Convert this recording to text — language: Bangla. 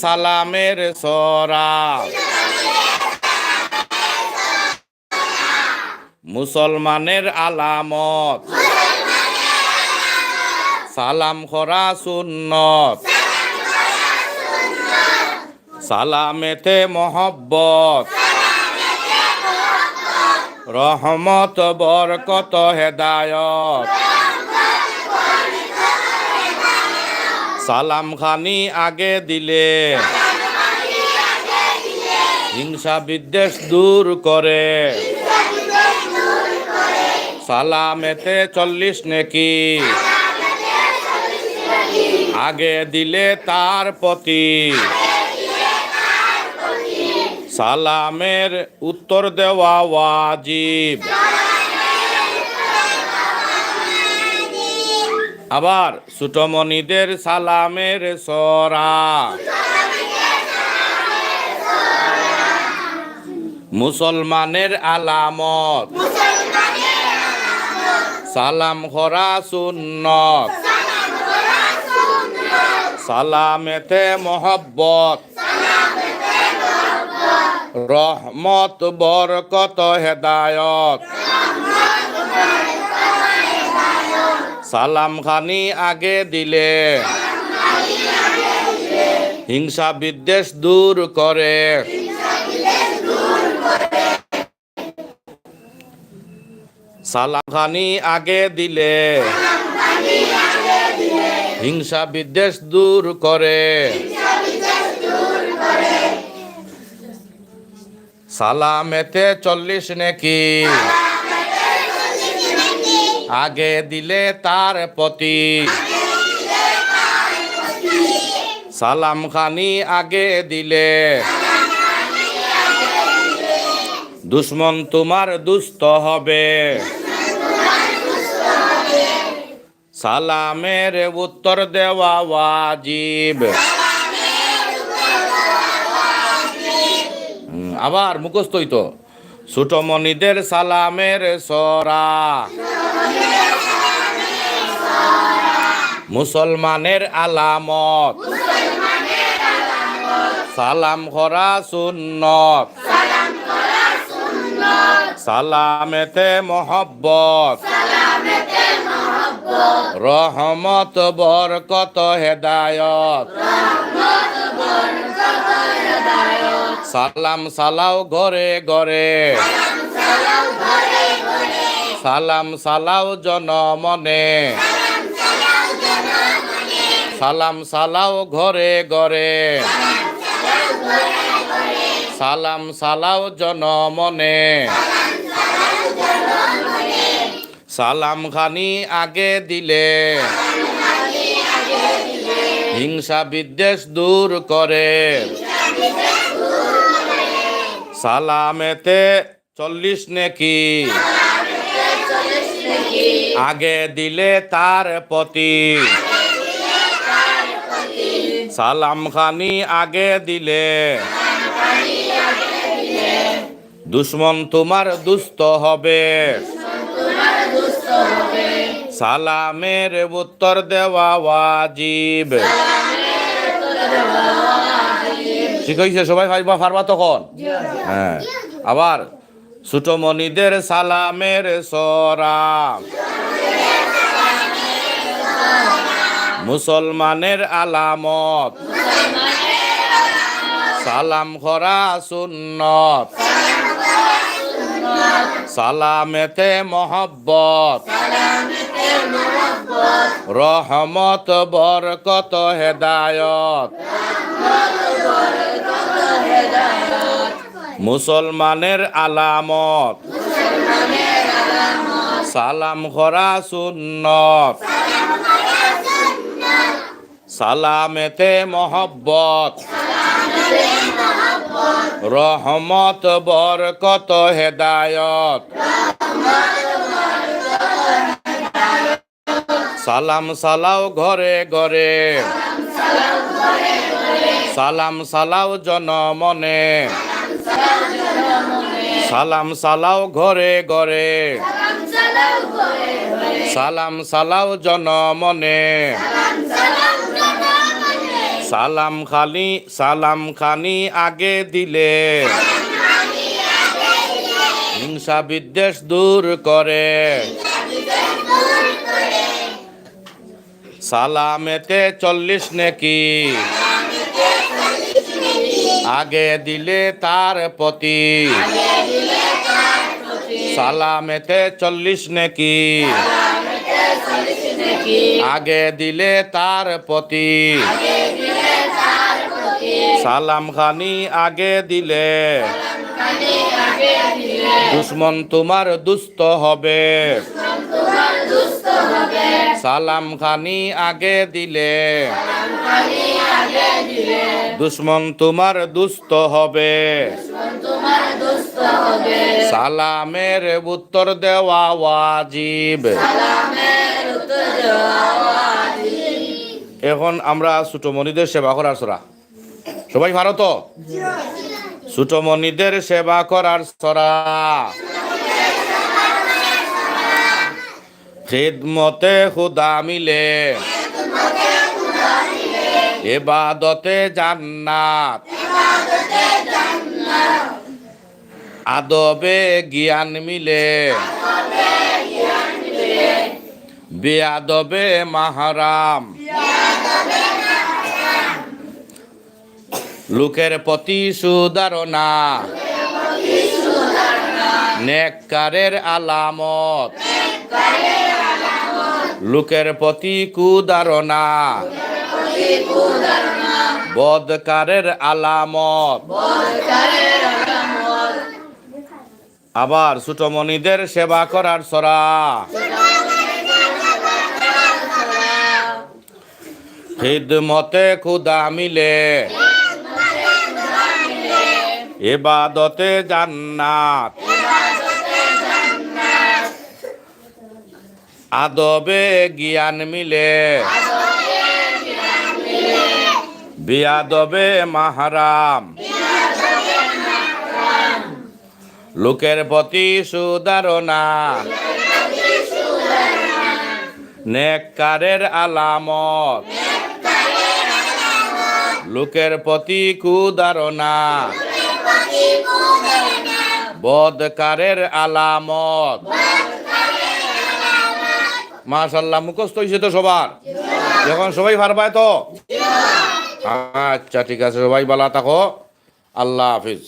সালামের সরা। মুসলমানের আলামত। সালাম খরা সুন্নত। সালামেতে মহব্বত। রহমত বরকত হেদায়ত। সালাম খানি আগে দিলে। হিংসা বিদ্বেষ দূর করে। সালামেতে চল্লিশ নেকি। আগে দিলে তার প্রতি সালামের উত্তর দেওয়া ওয়াজিব। আবার সুটমণিদের সালামের সরা। মুসলমানের আলামত। সালাম খরা সুন্নত। সালামেতে মহব্বত। রহমত বরকত হেদায়ত। সালাম খানি আগে দিলে। হিংসা বিদ্বেষ দূর করে। সালাম খানি আগে দিলে। হিংসা বিদ্বেষ দূর করে। সালামেতে চল্লিশ নেকি। আগে দিলে তার প্রতি সালাম খানি আগে দিলে। দুশ্মন তোমার দুস্থ হবে। সালামের উত্তর দেওয়া ওয়াজিব। আবার মুখস্থই তো। ছোটমণিদের সালামের সরা। মুসলমানের আলামত। সালাম করা সুন্নত। সালামেতে মহব্বত। রহমত, বরকত, হেদায়ত। সালাম সালাও ঘরে ঘরে। সালাম সালাও জনমনে। সালাম সালাও ঘরে ঘরে সালাম সালাও জনমনে। সালাম খানি আগে দিলে। হিংসা বিদ্বেষ দূর করে। সালামেতে চল্লিশ নেকি। আগে দিলে তার প্রতি সালাম খানি আগে দিলে। দুশ্মন তোমার দুস্থ হবে। সালামের উত্তর দেওয়া ওয়াজিব। ঠিক হয়েছে সবাই পারবা পারবা তখন? হ্যাঁ। আবার ছোটমণিদের সালামের সরা। মুসলমানের আলামত। সালাম খরা সুন্নত। সালামেতে মহব্বত। রহমত, বরকত, হেদায়ত। মুসলমানের আলামত। সালাম খরা সুন্নত। সালামেতে মহব্বত। রহমত, বরকত, হেদায়ত। সালাম সালাও ঘরে ঘরে। সালাম সালাও জনমনে সালাম সালাও ঘরে ঘরে। সালাম সালাও জনমনে সালাম খানি সালাম খানি আগে দিলে। হিংসা বিদ্বেষ দূর করে। সালামেতে চল্লিশ নেকি। আগে দিলে তার প্রতি। সালামেতে চল্লিশ নেকি। আগে দিলে তার প্রতি। সালাম খানি আগে দিলে। দুশ্মন তোমার দুস্থ হবে। সালাম খানি আগে দিলে। দুশ্মন তোমার দুস্থ হবে। সালামের উত্তর দেওয়া ওয়াজিব। এখন আমরা ছোটমণিদের সেবা করার সরা। সবাই ভালো তো? ছোটমণিদের সেবা করার সরা। খেদমতে খুদা মিলে। এবাদতে জান্নাত। আদবে জ্ঞান মিলে। বেয়াদবে মাহারাম। লোকের প্রতি সুদারণা নেককারের আলামত। লোকের প্রতি কুদারণা। বদকারের আলামত। আবার ছোটমণিদের সেবা করার সরা। খিদমতে খুদা মিলে। এবাদতে জান্নাত। আদবে জ্ঞান মিলে। বিয়াদবে মাহারাম। লোকের প্রতি সুদারণা নেককারের আলামত। লোকের প্রতি কুদারণা। বদকারের আলামত। মাশাল্লাহ মুখস্থ হয়েছে তো সবার? এখন সবাই পারবায় তো? আচ্ছা ঠিক আছে, সবাই বালা থাকো। আল্লাহ হাফিজ।